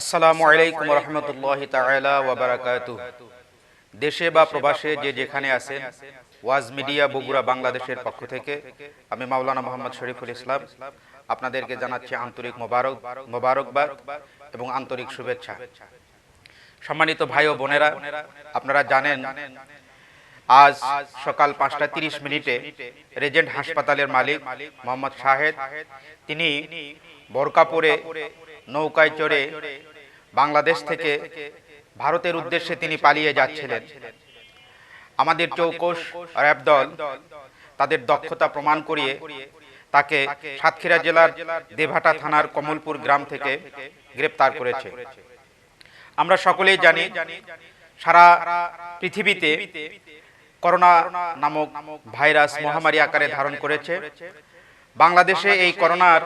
আসসালামু আলাইকুম রহমতুল্লাহ বারাকাতুহু। দেশে বা প্রবাসে যে যেখানে আছেন, ওয়াজ মিডিয়া বগুড়া বাংলাদেশের পক্ষ থেকে, আমি মাওলানা মোহাম্মদ শরীফুল ইসলাম। আপনাদেরকে জানাচ্ছি আন্তরিক মোবারক, মোবারকবাদ এবং আন্তরিক শুভেচ্ছা। সম্মানিত ভাই ও বোনেরা, আপনারা জানেন, আজ সকাল পাঁচটা তিরিশ মিনিটে রেজেন্ট হাসপাতালের মালিক মোহাম্মদ শাহেদ, তিনি বোরকা পরে নৌকায় চড়ে বাংলাদেশ থেকে ভারতের উদ্দেশ্যে তিনি পালিয়ে যাচ্ছিলেন। আমাদের চৌকোশ র্যাব দল তাদের দক্ষতা প্রমাণ করিয়ে তাকে সাতক্ষীরা জেলার দেভাটা থানার কমলপুর গ্রাম থেকে গ্রেপ্তার করেছে। আমরা সকলেই জানি, সারা পৃথিবীতে করোনা নামক ভাইরাস মহামারী আকারে ধারণ করেছে। বাংলাদেশে এই করোনার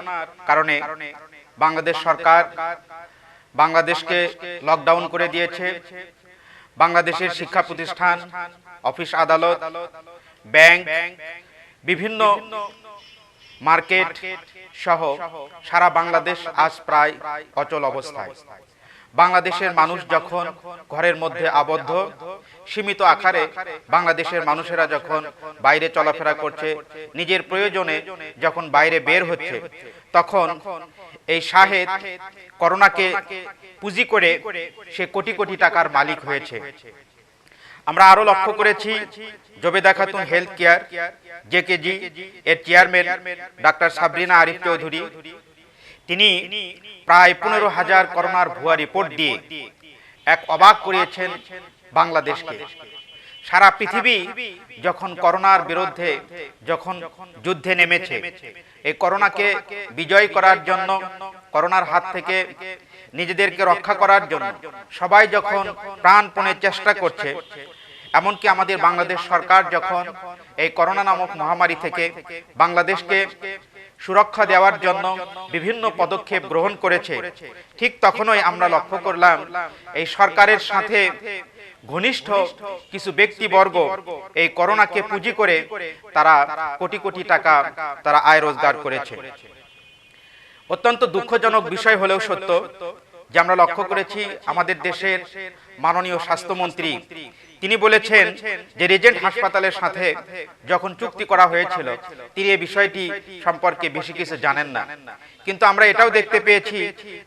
কারণে বাংলাদেশ সরকার বাংলাদেশকে লকডাউন করে দিয়েছে। বাংলাদেশের শিক্ষা প্রতিষ্ঠান, অফিস আদালত ব্যাংক বিভিন্ন মার্কেট সহ সারা বাংলাদেশ আজ প্রায় অচল অবস্থায়। বাংলাদেশের মানুষ যখন ঘরের মধ্যে আবদ্ধ সীমিত আকারে বাংলাদেশের মানুষেরা যখন বাইরে চলাফেরা করছে নিজের প্রয়োজনে যখন বাইরে বের হচ্ছে তখন এই শাহেদ করোনাকে পুঁজি করে সে কোটি কোটি টাকার মালিক হয়েছে। আমরা আরও লক্ষ্য করেছি Jobeda Khatun health care JKG এর চেয়ারম্যান ডাক্তার সাবরিনা আরিফ চৌধুরী। তিনি প্রায় পনেরো হাজার করোনার ভুয়া রিপোর্ট দিয়ে এক অবাক করিয়েছেন বাংলাদেশকে। সারা পৃথিবী যখন করোনার বিরুদ্ধে যখন যুদ্ধে নেমেছে, এই করোনাকে বিজয় করার জন্য, করোনার হাত থেকে নিজেদেরকে রক্ষা করার জন্য সবাই যখন প্রাণপণে চেষ্টা করছে, এমনকি আমাদের বাংলাদেশ সরকার যখন এই করোনা নামক মহামারী থেকে বাংলাদেশকে সুরক্ষা দেওয়ার জন্য বিভিন্ন পদক্ষেপ গ্রহণ করেছে। ঠিক তখনই আমরা লক্ষ্য করলাম এই সরকারের সাথে ঘনিষ্ঠ কিছু ব্যক্তিবর্গ এই করোনাকে পুঁজি করে তারা কোটি কোটি টাকা তারা আয় রোজগার করেছে। অত্যন্ত দুঃখজনক বিষয় হলেও সত্য যে আমরা লক্ষ্য করেছি আমাদের দেশের মাননীয় স্বাস্থ্যমন্ত্রী তিনি বলেছেন যে রেজেন্ট হাসপাতালের সাথে যখন চুক্তি করা হয়েছিল, তিনি এই বিষয়টি সম্পর্কে বেশি কিছু জানেন না। কিন্তু আমরা এটাও দেখতে পেয়েছি,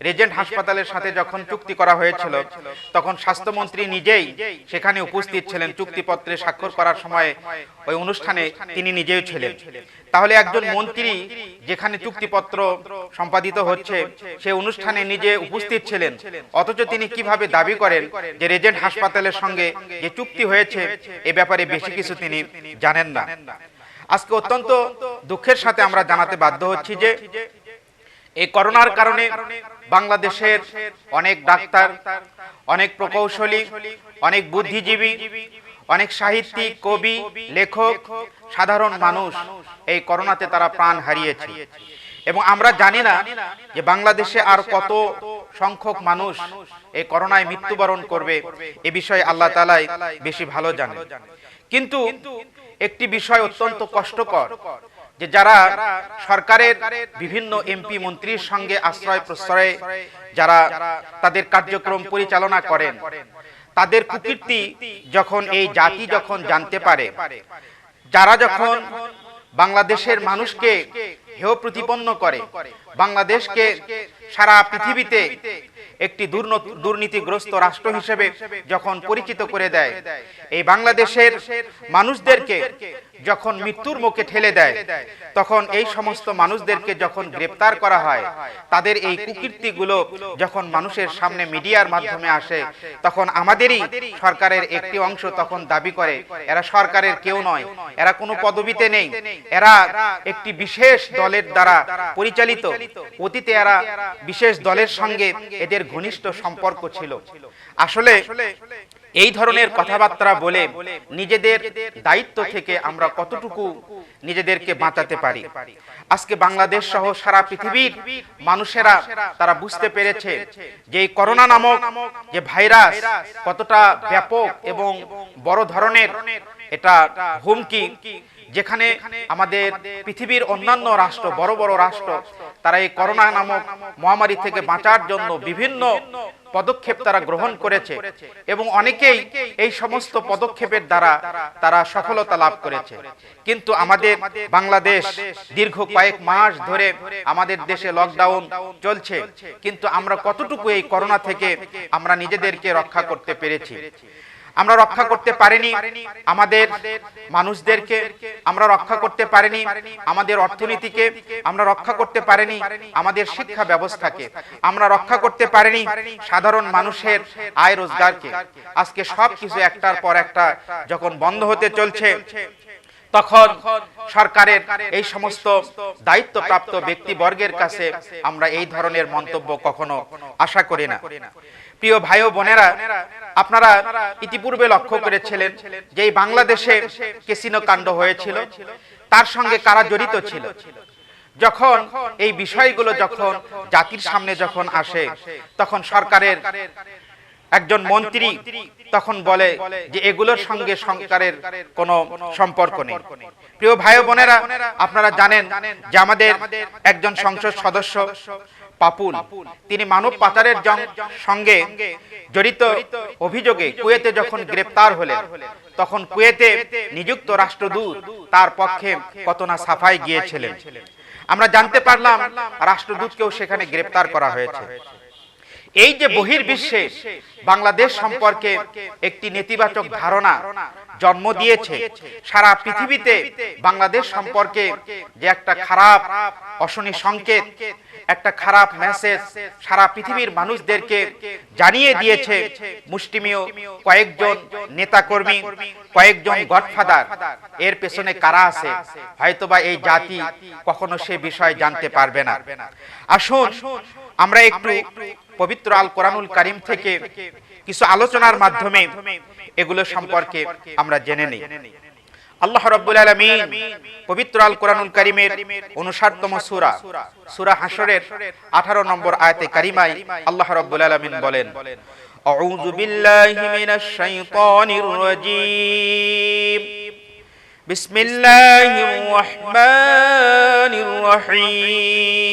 রেজেন্ট হাসপাতালের সাথে যখন চুক্তি করা হয়েছিল, তখন স্বাস্থ্যমন্ত্রী নিজেই সেখানে উপস্থিত ছিলেন, চুক্তিপত্রে স্বাক্ষর করার সময় ওই অনুষ্ঠানে তিনি নিজেও ছিলেন। তাহলে একজন মন্ত্রী যেখানে চুক্তিপত্র সম্পাদিত হচ্ছে, সে অনুষ্ঠানে নিজে উপস্থিত ছিলেন, অথচ তিনি কীভাবে দাবি করেন যে রেজেন্ট হাসপাতালের সঙ্গে যে চুক্তি হয়েছে, এ ব্যাপারে বেশি কিছু তিনি জানেন না। আজকে অত্যন্ত দুঃখের সাথে আমরা জানাতে বাধ্য হচ্ছি যে, এই করোনার কারণে বাংলাদেশের অনেক ডাক্তার, অনেক প্রকৌশলী, অনেক বুদ্ধিজীবী, অনেক সাহিত্যিক, কবি, লেখক, সাধারণ মানুষ এই করোনাতে তারা প্রাণ হারিয়েছে। এবং আমরা জানি না যে বাংলাদেশে আর কত সংখ্যক মানুষ এই করোনায় মৃত্যুবরণ করবে, এ বিষয়ে আল্লাহ তালাই বেশি ভালো জানে কিন্তু একটি বিষয় অত্যন্ত কষ্টকর, যে যারা সরকারের বিভিন্ন এমপি মন্ত্রীর সঙ্গে আশ্রয় প্রশ্রয়ে যারা তাদের কার্যক্রম পরিচালনা করেন, তাদের কুকীর্তি যখন এই জাতি যখন জানতে পারে, যারা যখন বাংলাদেশের মানুষকে হেয় প্রতিপন্ন করে। বাংলাদেশকে সারা পৃথিবীতে একটি দুর্নীতিগ্রস্ত রাষ্ট্র হিসেবে যখন পরিচিত করে দেয়, এই বাংলাদেশের মানুষদেরকে যখন মৃত্যুর মুখে ঠেলে দেয়, তখন এই সমস্ত মানুষদেরকে যখন গ্রেপ্তার করা হয়, তাদের এই কুকীর্তিগুলো যখন মানুষের সামনে মিডিয়ার মাধ্যমে আসে, তখন আমাদেরই সরকারের একটি অংশ তখন দাবি করে, এরা সরকারের কেউ নয়, এরা কোনো পদবিতে নেই, এরা একটি বিশেষ দলের দ্বারা পরিচালিত অতীতে এরা বিশেষ দলের সঙ্গে এদের ঘনিষ্ঠ সম্পর্ক ছিল। আসলে এই ধরনের কথাবার্তা বলে নিজেদের দায়িত্ব থেকে আমরা কতটুকু নিজেদেরকে বাঁচাতে পারি? আজকে বাংলাদেশ সহ সারা পৃথিবীর মানুষেরা তারা বুঝতে পেরেছে যে এই করোনা নামক যে ভাইরাস কতটা ব্যাপক এবং বড় ধরনের এটা হুমকি যেখানে আমাদের পৃথিবীর অন্যান্য রাষ্ট্র বড় বড় রাষ্ট্র তারা এই করোনা নামক মহামারী থেকে বাঁচার জন্য বিভিন্ন পদক্ষেপ তারা গ্রহণ করেছে এবং অনেকেই এই সমস্ত পদক্ষেপের দ্বারা তারা সফলতা লাভ করেছে। কিন্তু আমাদের বাংলাদেশ দীর্ঘ কয়েক মাস ধরে আমাদের দেশে লকডাউন চলছে। কিন্তু আমরা কতটুকু এই করোনা থেকে আমরা নিজেদেরকে রক্ষা করতে পেরেছি। আমরা রক্ষা করতে পারিনি। আমাদের মানুষদেরকে আমরা রক্ষা করতে পারিনি। আমাদের অর্থনীতিকে আমরা রক্ষা করতে পারিনি। আমাদের শিক্ষা ব্যবস্থাকে আমরা রক্ষা করতে পারিনি। সাধারণ মানুষের আয় রোজগারকে। আজকে সব কিছু একটার পর একটা যখন বন্ধ হতে চলছে তখন সরকারের এই সমস্ত দায়িত্বপ্রাপ্ত ব্যক্তিবর্গের কাছে আমরা এই ধরনের মন্তব্য কখনো আশা করি না। প্রিয় ভাই ও বোনেরা, আপনারা ইতিপূর্বে লক্ষ্য করেছিলেন যে বাংলাদেশে কেসিনো কাণ্ড হয়েছিল, তার সঙ্গে কারা জড়িত ছিল? যখন এই বিষয়গুলো যখন জাতির সামনে যখন আসে, তখন সরকারের একজন মন্ত্রী তখন বলে যে এগুলোর সঙ্গে সরকারের কোনো সম্পর্ক নেই। প্রিয় ভাই বোনেরা আপনারা জানেন যে আমাদের একজন সংসদ সদস্য পাপুল। তিনি মানব পাচারের সঙ্গে জড়িত অভিযোগে কুয়েতে যখন গ্রেপ্তার হলেন তখন কুয়েতে নিযুক্ত রাষ্ট্রদূত তার পক্ষে কত না সাফাই গিয়েছিলেন। আমরা জানতে পারলাম রাষ্ট্রদূতকেও সেখানে গ্রেপ্তার করা হয়েছে। এই যে বহির্বিশ্বে বাংলাদেশ সম্পর্কে একটি নেতিবাচক ধারণা জন্ম দিয়েছে, সারা পৃথিবীতে বাংলাদেশ সম্পর্কে যে একটা খারাপ, অশনি সংকেত, একটা খারাপ মেসেজ সারা পৃথিবীর মানুষদেরকে জানিয়ে দিয়েছে মুষ্টিমীয় কয়েকজন নেতাকর্মী, কয়েকজন গডফাদার। এর পেছনে কারা আছে? হয়তোবা এই জাতি কখনো সে বিষয় জানতে পারবে না। আসুন আমরা একটু পবিত্র আল কোরআনুল কারিম থেকে কিছু আলোচনার মাধ্যমে এগুলো সম্পর্কে আমরা জেনে নিই। আল্লাহ রাব্বুল আলামিন পবিত্র আল কোরআনুল কারিমের 59তম সূরা সূরা হাশরের 18 নম্বর আয়াতে কারিমায় আল্লাহ রাব্বুল আলামিন বলেন, আউযু বিল্লাহি মিনাশ শাইতানির রাজীম। বিসমিল্লাহির রহমানির রহিম।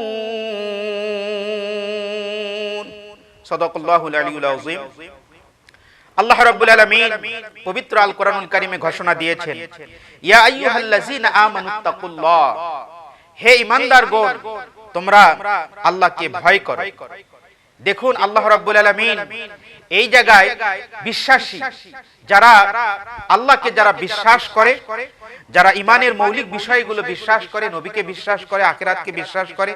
আল্লাহ রাব্বুল আলামিন পবিত্র আল কোরআনুল ঘোষণা দিয়েছেন, ইয়া আইয়ুহাল্লাযিনা আমানুত্তাকুল্লাহ হে ঈমানদারগণ, তোমরা আল্লাহকে ভয় করো। দেখুন আল্লাহ রাব্বুল আলামিন এই জায়গায় বিশ্বাসী, যারা আল্লাহকে যারা বিশ্বাস করে, যারা ইমানের মৌলিক বিষয়গুলো বিশ্বাস করে, নবীকে বিশ্বাস করে, আখেরাতকে বিশ্বাস করে,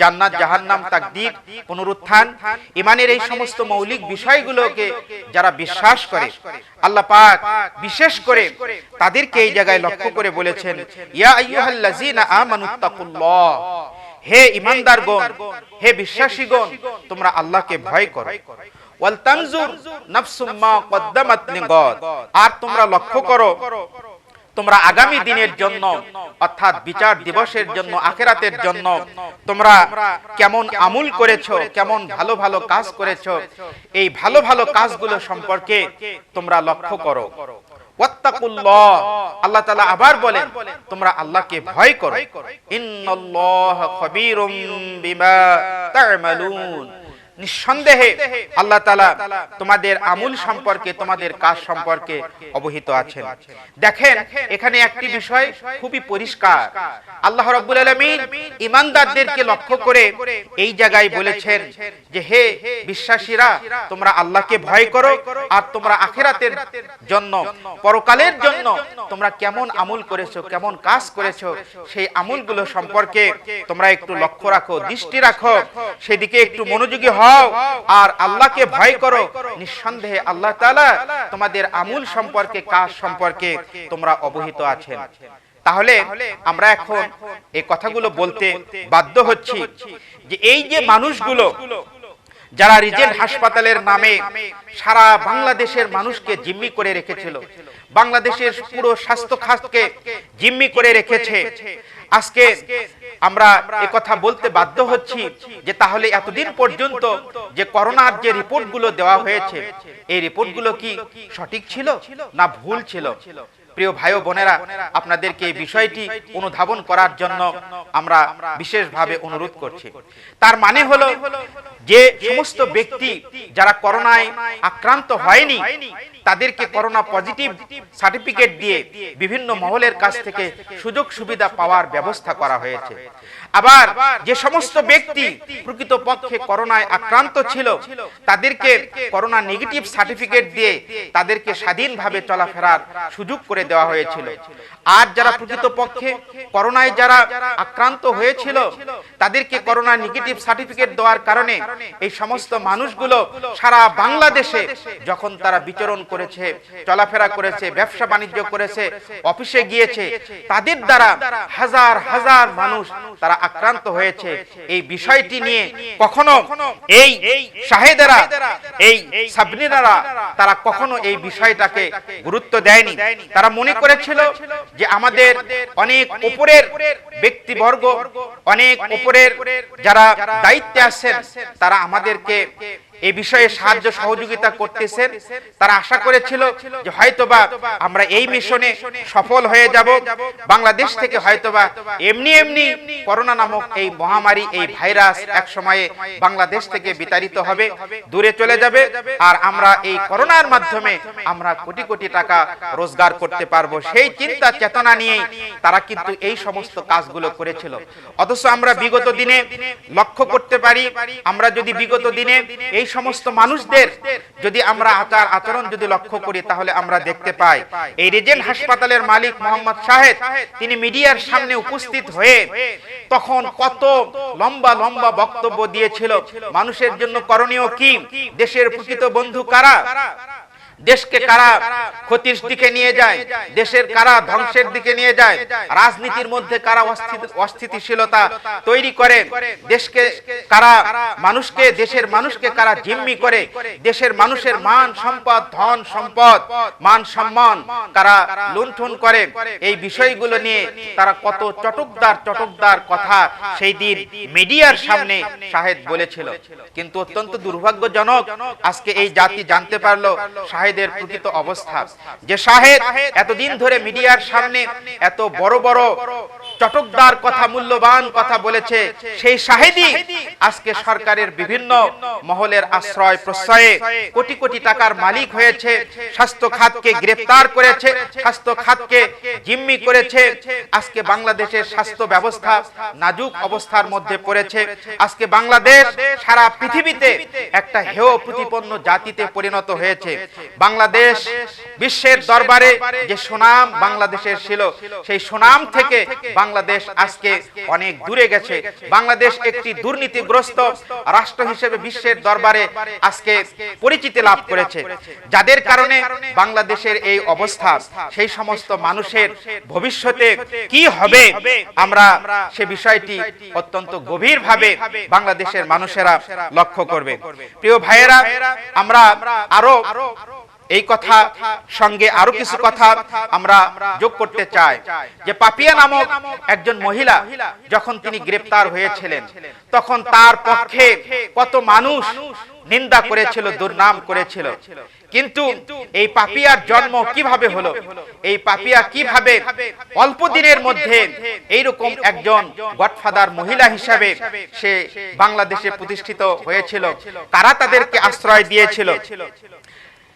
জান্নাত, জাহান্নাম, তাকদীর, পুনরুত্থান ইমানের এই সমস্ত মৌলিক বিষয়গুলোকে যারা বিশ্বাস করে, আল্লাহ পাক বিশেষ করে তাদেরকে এই জায়গায় লক্ষ্য করে বলেছেন, ইয়া আইয়ুহাল্লাযীনা আমানুত্তাকুল্লাহ হে ইমানদার ইমানদারগণ, হে বিশ্বাসী বিশ্বাসীগণ, তোমরা আল্লাহকে ভয় করো। ওয়াল তানজুর মা কদ্দামাত আর তোমরা লক্ষ্য করো, তোমরা আগামী দিনের জন্য, অর্থাৎ বিচার দিবসের জন্য, আখেরাতের জন্য, তোমরা কেমন আমূল করেছ, কেমন ভালো ভালো কাজ করেছ, এই ভালো ভালো কাজগুলো সম্পর্কে তোমরা লক্ষ্য করো। আল্লাহ তালা আবার বলেন তোমরা আল্লাহকে ভয় করো। ইন্নল্লাহ খবিরুম বিমা তা'মালুন। নিঃসন্দেহে আল্লাহ তালা তোমাদের আমূল সম্পর্কে তোমাদের কাজ সম্পর্কে অবহিত আছেন। দেখেন এখানে একটি বিষয় খুবই পরিষ্কার। আল্লাহ রব্বুল আলমিন ইমানদারদেরকে লক্ষ্য করে এই জায়গায় বলেছেন যে হে বিশ্বাসীরা তোমরা আল্লাহকে ভয় করো আর তোমরা আখেরাতের জন্য পরকালের জন্য তোমরা কেমন আমল করেছ কেমন কাজ করেছ সেই আমলগুলো সম্পর্কে তোমরা একটু লক্ষ্য রাখো দৃষ্টি রাখো সেদিকে একটু মনোযোগী হও আর আল্লাহকে ভয় করো। নিঃসন্দেহে আল্লাহ তাআলা তোমাদের আমূল সম্পর্কে, কাজ সম্পর্কে তোমরা অবহিত আছেন। তাহলে আমরা এখন এই কথাগুলো বলতে বাধ্য হচ্ছি যে এই যে মানুষগুলো যারা রিজেন্ট হাসপাতালের নামে সারা বাংলাদেশের মানুষকে জিম্মি করে রেখেছিল, বাংলাদেশের পুরো স্বাস্থ্য খাতকে জিম্মি করে রেখেছে, আজকে আমরা কথা বলতে বাধ্য হচ্ছি যে তাহলে এতদিন পর্যন্ত যে করোনার যে রিপোর্টগুলো দেওয়া হয়েছে, এই রিপোর্টগুলো কি সঠিক ছিল না ভুল ছিল? প্রিয় ভাই বোনেরা, আপনাদেরকে এই বিষয়টি অনুধাবন করার জন্য আমরা বিশেষভাবে অনুরোধ করছি। তার মানে হলো যে সমস্ত ব্যক্তি যারা করোনায় আক্রান্ত হয়নি, তাদেরকে করোনা পজিটিভ সার্টিফিকেট দিয়ে বিভিন্ন মহলের কাছ থেকে সুযোগ সুবিধা পাওয়ার ব্যবস্থা করা হয়েছে। আবার যে সমস্ত ব্যক্তি প্রকৃত পক্ষে করোনায় আক্রান্ত ছিল তাদেরকে করোনা নেগেটিভ সার্টিফিকেট দিয়ে তাদেরকে স্বাধীনভাবে চলাফেরার সুযোগ করে দেওয়া হয়েছিল। আর যারা প্রকৃত পক্ষে করোনায় যারা আক্রান্ত হয়েছিল তাদেরকে করোনা নেগেটিভ সার্টিফিকেট দেওয়ার কারণে এই সমস্ত মানুষগুলো সারা বাংলাদেশে যখন তারা বিচরণ করেছে চলাফেরা করেছে ব্যবসা বাণিজ্য করেছে অফিসে গিয়েছে তাদের দ্বারা হাজার হাজার মানুষ তারা আক্রান্ত হয়েছে। এই বিষয়টি নিয়ে কখনো এই শাহেদেরা এই সাবনিরারা তারা কখনো এই বিষয়টাকে গুরুত্ব দেয়নি। তারা মনে করেছিল যে আমাদের অনেক উপরের ব্যক্তিবর্গ অনেক উপরের যারা দায়িত্বে আছেন তারা আমাদেরকে এই বিষয়ে সাহায্য, সহযোগিতা করতেছেন। তারা আশা করেছিল যে হয়তোবা আমরা এই মিশনে সফল হয়ে যাব। বাংলাদেশ থেকে হয়তোবা এমনি এমনি করোনা নামক এই মহামারী, এই ভাইরাস এক সময়ে বাংলাদেশ থেকে বিতাড়িত হবে, দূরে চলে যাবে। আর আমরা এই করোনার মাধ্যমে আমরা কোটি কোটি টাকা রোজগার করতে পারব। সেই চিন্তা, চেতনা নিয়েই তারা কিন্তু এই সমস্ত কাজগুলো করেছিল। অথচ আমরা বিগত দিনে লক্ষ্য করতে পারি, আমরা যদি বিগত দিনে এই সমস্ত মানুষদের যদি আমরা আচার আচরণ যদি লক্ষ্য করি, তাহলে আমরা দেখতে পাই, এই রেজেন্ট হাসপাতালের মালিক মোহাম্মদ শাহেদ, তিনি মিডিয়ার সামনে উপস্থিত হয়ে তখন কত লম্বা লম্বা বক্তব্য দিয়েছিল। মানুষের জন্য করণীয় কি? দেশের প্রকৃত বন্ধু কারা? দেশকে কারা ক্ষতির দিকে নিয়ে যায় দেশের কারা ধ্বংসের দিকে নিয়ে যায় রাজনীতির মধ্যে কারা অস্থিতিশীলতা তৈরি করে দেশকে কারা মানুষকে দেশের মানুষকে কারা জিম্মি করে দেশের মানুষের মান সম্পদ ধন সম্পদ মান সম্মান কারা লুণ্ঠন করে। এই বিষয়গুলো নিয়ে তারা কত চটকদার চটকদার কথা সেই দিন মিডিয়ার সামনে শাহেদ বলেছিল। কিন্তু অত্যন্ত দুর্ভাগ্যজনক আজকে এই জাতি জানতে পারল শাহেদ শাহেদের প্রকৃত অবস্থা। যে শাহেদ এতদিন ধরে মিডিয়ার সামনে এত বড় বড় চটকদার কথা, মূল্যবান কথা বলেছে, সেই শাহেদি আজকে সরকারের বিভিন্ন মহলের আশ্রয় প্রশ্রয়ে কোটি কোটি টাকার মালিক হয়েছে, স্বাস্থ্য খাতকে গ্রেফতার করেছে, স্বাস্থ্য খাতকে জিম্মি করেছে, আজকে বাংলাদেশের স্বাস্থ্য ব্যবস্থা নাজুক অবস্থার মধ্যে পড়েছে, আজকে বাংলাদেশ সারা পৃথিবীতে একটা হেয় প্রতিপন্ন জাতিতে পরিণত হয়েছে। বাংলাদেশ বিশ্বের দরবারে যে সুনাম বাংলাদেশের ছিল, সেই সুনাম থেকে বাংলাদেশ আজকে অনেক দূরে গেছে। বাংলাদেশ একটি দুর্নীতিগ্রস্ত রাষ্ট্র হিসেবে বিশ্বের দরবারে আজকে পরিচিতি লাভ করেছে। যাদের কারণে বাংলাদেশের এই অবস্থা, সেই সমস্ত মানুষের ভবিষ্যতে কি হবে, আমরা সে বিষয়টি অত্যন্ত গভীরভাবে বাংলাদেশের মানুষেরা লক্ষ্য করবে। প্রিয় ভাইয়েরা, আমরা আরও এই কথা সঙ্গে আরও কিছু কথা আমরা যোগ করতে চাই, যে পাপিয়া নামক একজন মহিলা যখন তিনি গ্রেপ্তার হয়েছিলেন, তখন তার পক্ষে কত মানুষ নিন্দা করেছিল, দুর্নাম করেছিল। কিন্তু এই পাপিয়ার জন্ম কীভাবে হলো? এই পাপিয়া কীভাবে অল্প দিনের মধ্যে এইরকম একজন গডফাদার মহিলা হিসাবে সে বাংলাদেশে প্রতিষ্ঠিত হয়েছিল? কারা তাদেরকে আশ্রয় দিয়েছিল?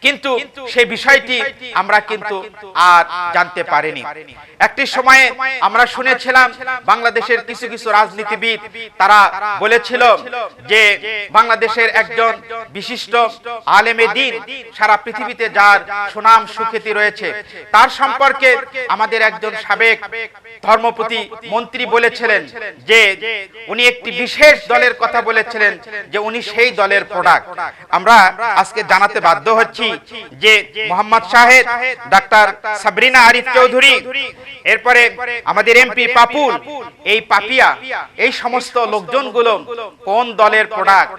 কিন্তু সেই বিষয়টি আমরা কিন্তু আর জানতে পারিনি। একটি সময়ে আমরা শুনেছিলাম বাংলাদেশের কিছু কিছু রাজনীতিবিদ তারা বলেছিল যে বাংলাদেশের একজন বিশিষ্ট আলেমে দিন সারা পৃথিবীতে যার সুনাম সুখ্যাতি রয়েছে। তার সম্পর্কে আমাদের একজন সাবেক ধর্মপতি মন্ত্রী বলেছিলেন যে উনি একটি বিশেষ দলের কথা বলেছিলেন যে উনি সেই দলের প্রোডাক্ট আমরা আজকে জানাতে বাধ্য হচ্ছি যে মোহাম্মদ শাহেদ, ডাক্তার সাবরিনা আরিফ চৌধুরী এরপরে আমাদের এমপি পাপুল এই পাপিয়া এই সমস্ত লোকজনগুলো কোন দলের প্রোডাক্ট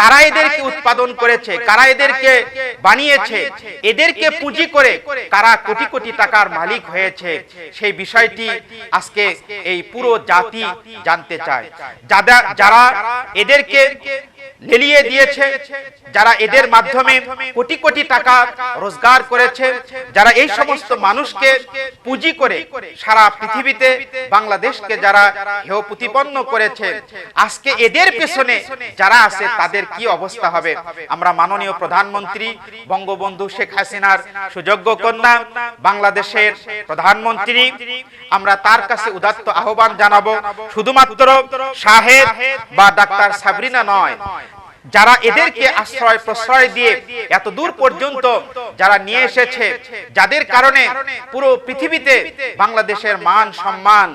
কারা এদেরকে উৎপাদন করেছে, কারা এদেরকে বানিয়েছে, এদেরকে পুঁজি করে কারা কোটি কোটি টাকার মালিক হয়েছে। সেই বিষয়টি আজকে এই পুরো জাতি জানতে চায়। যারা এদেরকে লেলিয়ে দিয়েছে, যারা এদের মাধ্যমে কোটি কোটি টাকা রোজগার করেছে, যারা এই সমস্ত মানুষকে পুঁজি করে সারা পৃথিবীতে, বাংলাদেশকে যারা হেয় প্রতিপন্ন করেছে, আজকে এদের পেছনে যারা আছে তাদের কি অবস্থা হবে? আমরা মাননীয় প্রধানমন্ত্রী বঙ্গবন্ধু শেখ হাসিনার সুযোগ্য কন্যা বাংলাদেশের প্রধানমন্ত্রী। আমরা তার কাছে উদাত্ত আহ্বান জানাব। শুধুমাত্র শাহেদ বা ডাক্তার সাবরিনা নয়। যারা এদেরকে আশ্রয় প্রশ্রয় দিয়ে এত দূর পর্যন্ত যারা নিয়ে এসেছে যাদের কারণে পুরো পৃথিবীতে বাংলাদেশের মান সম্মান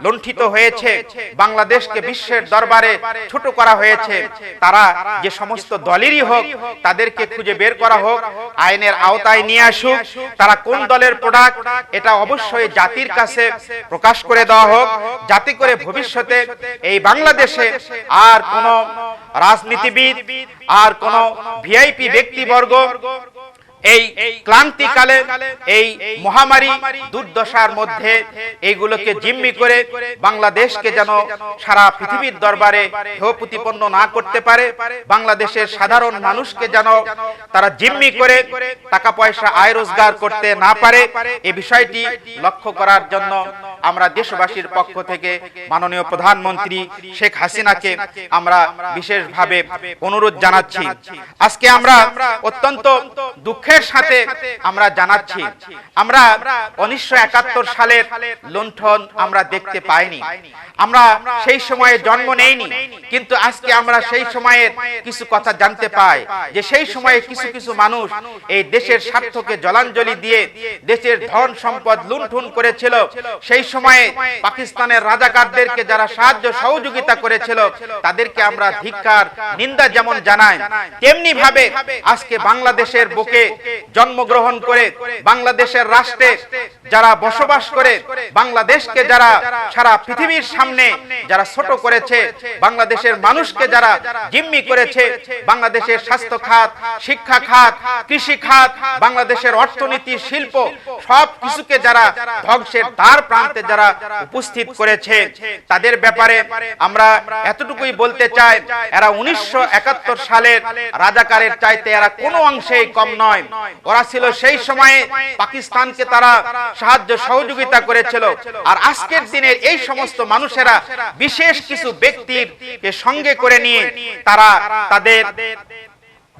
লুণ্ঠিত হয়েছে বাংলাদেশকে বিশ্বের দরবারে ছোট করা হয়েছে। তারা যে সমস্ত দলেরই হোক তাদেরকে খুঁজে বের করা হোক আইনের আওতায় নিয়ে আসুক তারা কোন দলের প্রোডাক্ট এটা অবশ্যই জাতির কাছে প্রকাশ করে দেওয়া হোক যাতে করে ভবিষ্যতে এই বাংলাদেশে আর কোনো রাজনীতিবিদ আর কোন ভিআইপি ব্যক্তিবর্গ, এই ক্লান্তিকালে, এই মহামারী দুর্দশার মধ্যে এইগুলোকে জিম্মি করে বাংলাদেশকে যেন সারা পৃথিবীর দরবারে প্রতিপন্ন না করতে পারে, বাংলাদেশের সাধারণ মানুষকে যেন তারা জিম্মি করে টাকা পয়সা আয় রোজগার করতে না পারে, এ বিষয়টি লক্ষ্য করার জন্য আমরা দেশবাসীর পক্ষ থেকে মাননীয় প্রধানমন্ত্রী শেখ হাসিনাকে আমরা বিশেষভাবে অনুরোধ জানাচ্ছি। আজকে আমরা অত্যন্ত দুঃখের সাথে আমরা জানাচ্ছি, আমরা উনিশশো একাত্তর সালের লুণ্ঠন আমরা দেখতে পাইনি। আমরা সেই সময়ে জন্ম নেইনি, কিন্তু আজকে আমরা সেই সময়ের কিছু কথা জানতে পাই যে সেই সময়ে কিছু কিছু মানুষ এই দেশের স্বার্থকে জলাঞ্জলি দিয়ে দেশের ধন সম্পদ লুণ্ঠন করেছিল, সেই সময়ে পাকিস্তানের রাজাকারদেরকে যারা সাহায্য সহযোগিতা করেছিল, তাদেরকে আমরা ধিক্কার, নিন্দা যেমন জানাই, তেমনি ভাবে আজকে বাংলাদেশের বুকে জন্মগ্রহণ করে বাংলাদেশের রাষ্ট্রে যারা বসবাস করে, বাংলাদেশকে যারা সারা পৃথিবীর সামনে যারা ছোট করেছে, বাংলাদেশের মানুষকে যারা জিম্মি করেছে, বাংলাদেশের স্বাস্থ্য খাত শিক্ষা খাত কৃষি খাত বাংলাদেশের অর্থনীতি, শিল্প সব কিছুকে যারা ধ্বংসের দ্বার প্রান্তে যারা উপস্থিত করেছে, তাদের ব্যাপারে আমরা এতটুকুই বলতে চাই, এরা উনিশশো সালের রাজাকারের চাইতে এরা কোনো অংশেই কম নয়। ওরা ছিল সেই সময়ে পাকিস্তানকে তারা সাহায্য সহযোগিতা করেছিল। আর আজকের দিনের এই সমস্ত মানুষেরা বিশেষ কিছু ব্যক্তির সঙ্গে করে নিয়ে তারা তাদের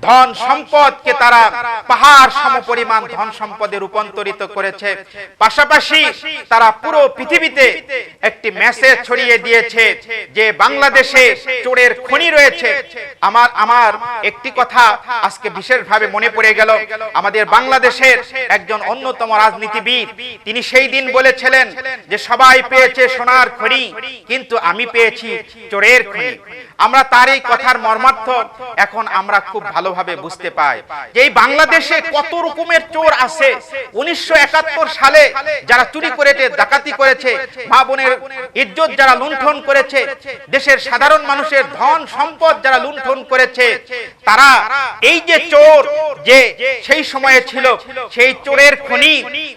ধন সম্পদকে তারা পাহাড় সমপরিমাণ ধন সম্পদে রূপান্তরিত করেছে। পাশাপাশি তারা পুরো পৃথিবীতে একটি মেসেজ ছড়িয়ে দিয়েছে যে বাংলাদেশে চোরের খনি রয়েছে। আমার আমার একটি কথা আজকে বিশেষভাবে মনে পড়ে গেল। আমাদের বাংলাদেশের একজন অন্যতম রাজনীতিবিদ। তিনি সেই দিন বলেছিলেন যে সবাই পেয়েছে সোনার খনি কিন্তু আমি পেয়েছি চোরের খনি আমরা তার এই কথার মর্মার্থ এখন আমরা খুব ভালোভাবে বুঝতে পাই। যে এই বাংলাদেশে কত রকমের চোর আছে? উনিশশো সালে যারা চুরি করেছে, ডাকাতি করেছে, মা বোনের ইজ্জত যারা লুণ্ঠন করেছে, দেশের সাধারণ মানুষের ধন সম্পদ যারা লুণ্ঠন করেছে, তারা এই যে চোর যে সেই সময়ে ছিল, সেই চোরের খনি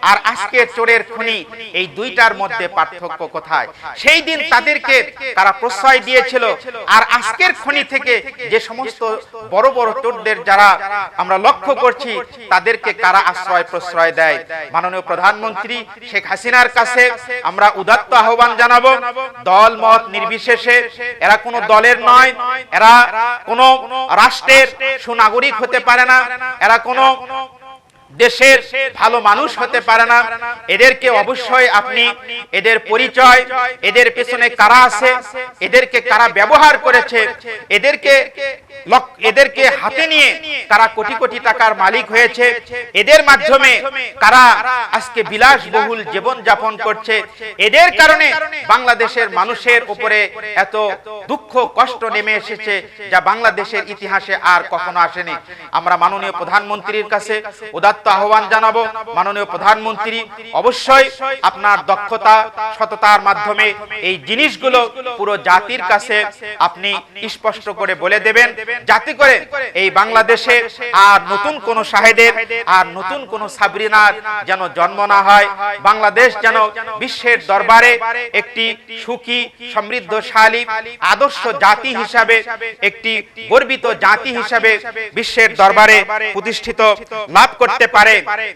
আর আজকের চোরের খনি, এই দুইটার মধ্যে পার্থক্য কোথায়? সেই দিন তাদেরকে তারা প্রশ্রয় দিয়েছিল, আর আজকের খনি থেকে যে সমস্ত বড় বড় চোরদের যারা আমরা লক্ষ্য করছি তাদেরকে কারা আশ্রয় প্রশ্রয় দেয়? মাননীয় প্রধানমন্ত্রী শেখ হাসিনার কাছে আমরা উদাত্ত আহ্বান জানাব দল মত নির্বিশেষে এরা কোনো দলের নয় এরা কোনো রাষ্ট্রের সুনাগরিক হতে পারে না এরা কোনো দেশের ভালো মানুষ হতে পারে না। এদেরকে অবশ্যই আপনি এদের পরিচয়, এদের পেছনে কারা আছে, এদেরকে কারা ব্যবহার করেছে, এদেরকে এদেরকে হাতে নিয়ে কারা কোটি কোটি টাকার মালিক হয়েছে। এদের মাধ্যমে কারা আজকে বিলাসবহুল জীবন যাপন করছে। এদের কারণে বাংলাদেশের মানুষের উপরে এত দুঃখ, কষ্ট নেমে এসেছে যা বাংলাদেশের ইতিহাসে আর কখনো আসেনি। আমরা মাননীয় প্রধানমন্ত্রীর কাছে উদাত্ত আহ্বান জানাব। মাননীয় প্রধানমন্ত্রী, অবশ্যই আপনার দক্ষতা, সততার মাধ্যমে এই জিনিসগুলো পুরো জাতির কাছে আপনি স্পষ্ট করে বলে দেবেন, যাতে করে এই বাংলাদেশে আর নতুন কোন শাহেদের, আর নতুন কোন সাবরিনার যেন জন্ম না হয়। বাংলাদেশ যেন বিশ্বের দরবারে একটি সুখী, সমৃদ্ধশালী, আদর্শ জাতি হিসাবে, একটি গর্বিত জাতি হিসাবে বিশ্বের দরবারে প্রতিষ্ঠিত লাভ করতে পারে।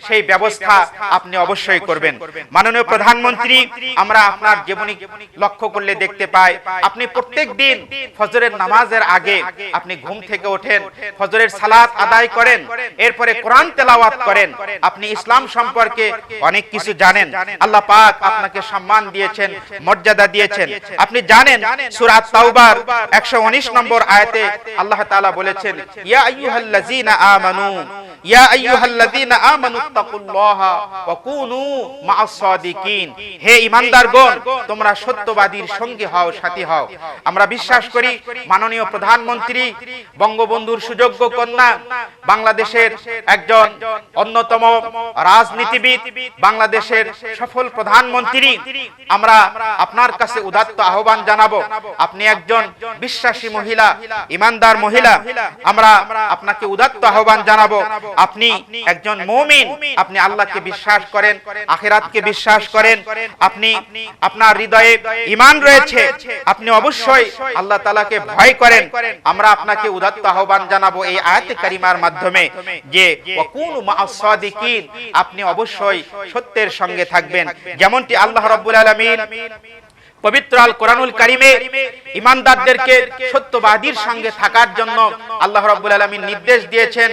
সেই ব্যবস্থা আপনি অবশ্যই করবেন। মাননীয় প্রধানমন্ত্রী, আমরা আপনার জীবনী লক্ষ্য করলে দেখতে পাই, আপনি প্রত্যেক দিন ফজরের নামাজের আগে আপনি ঘুম থেকে ওঠেন, ফজরের সালাত আদায় করেন, এরপরে কোরআন তেলাওয়াত করেন। আপনি ইসলাম সম্পর্কে অনেক কিছু জানেন। আল্লাহ পাক আপনাকে সম্মান দিয়েছেন, মর্যাদা দিয়েছেন। আপনি জানেন, সূরা তাওবার 119 নম্বর আয়াতে আল্লাহ তাআলা বলেছেন, ইয়া আইয়ুহাল্লাযীনা আমানু, ইয়া আইয়ুহাল্লাযীনা তোমরা সত্যবাদীর হও, সাথী হও। আমরা বিশ্বাস করি মাননীয় প্রধানমন্ত্রী, বঙ্গবন্ধুর সুযোগ্য কন্যা, বাংলাদেশের একজন অন্যতম রাজনীতিবিদ, বাংলাদেশের সফল প্রধানমন্ত্রী। আমরা আপনার কাছে উদাত্ত আহ্বান জানাব, আপনি একজন বিশ্বাসী মহিলা ইমানদার মহিলা। আমরা আপনাকে উদাত্ত আহ্বান জানাব, আপনি একজন মুমিন, আপনি আল্লাহকে বিশ্বাস করেন, আখিরাতকে বিশ্বাস করেন, আপনি আপনার হৃদয়ে ঈমান রয়েছে, আপনি অবশ্যই আল্লাহ তাআলাকে ভয় করেন। আমরা আপনাকে উদাত্ত আহ্বান জানাব এই আয়াতে কারিমার মাধ্যমে যে সাদিকিন আপনি অবশ্যই সত্যের সঙ্গে থাকবেন। যেমনটি আল্লাহ রাব্বুল আলামিন পবিত্র আল কোরআনুল কারিমে ইমানদারদেরকে সত্যবাদীর সঙ্গে থাকার জন্য আল্লাহ রাব্বুল আলামিন নির্দেশ দিয়েছেন,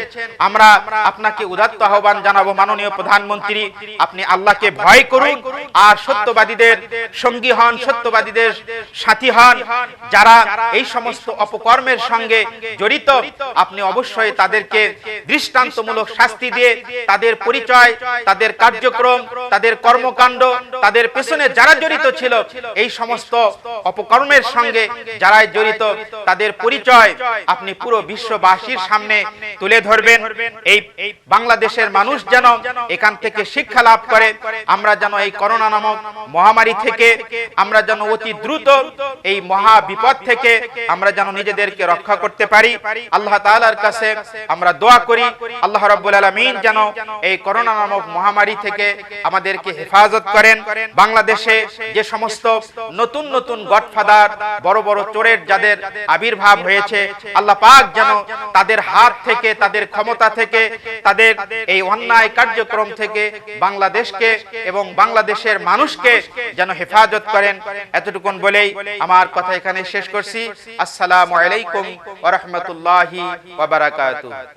আমরা আপনাকে উদাত্ত আহ্বান জানাব মাননীয় প্রধানমন্ত্রী, আপনি আল্লাহকে ভয় করুন আর সত্যবাদীদের সঙ্গী হন, সত্যবাদীদের সাথী হন। যারা এই সমস্ত অপকর্মের সঙ্গে জড়িত, আপনি অবশ্যই তাদেরকে দৃষ্টান্তমূলক শাস্তি দিয়ে তাদের পরিচয়, তাদের কার্যক্রম, তাদের কর্মকাণ্ড, তাদের পেছনে যারা জড়িত ছিল, এই সমস্ত অপকর্মের সঙ্গে যারাই জড়িত, তাদের পরিচয় আপনি পুরো বিশ্ববাসীর সামনে তুলে ধরবেন। এই বাংলাদেশের মানুষ যেন এখান থেকে শিক্ষা লাভ করে, আমরা যেন এই করোনা নামক মহামারী থেকে আমরা যেন অতি দ্রুত এই মহা বিপদ থেকে আমরা যেন নিজেদেরকে রক্ষা করতে পারি। আল্লাহ তাআলার কাছে আমরা দোয়া করি, আল্লাহ রাব্বুল আলামিন যেন এই করোনা নামক মহামারী থেকে আমাদেরকে হেফাজত করেন। বাংলাদেশে যে সমস্ত নতুন নতুন গডফাদার, বড় বড় চোরের যাদের আবির্ভাব হয়েছে, আল্লাহ পাক যেন তাদের হাত থেকে, তাদের ক্ষমতা থেকে, তাদের এই অন্যায় কার্যক্রম থেকে বাংলাদেশকে এবং বাংলাদেশের মানুষকে যেন হেফাজত করেন। এতটুকুন বলেই আমার কথা এখানে শেষ করছি। আসসালামু আলাইকুম ওয়া বারাকাতুহু।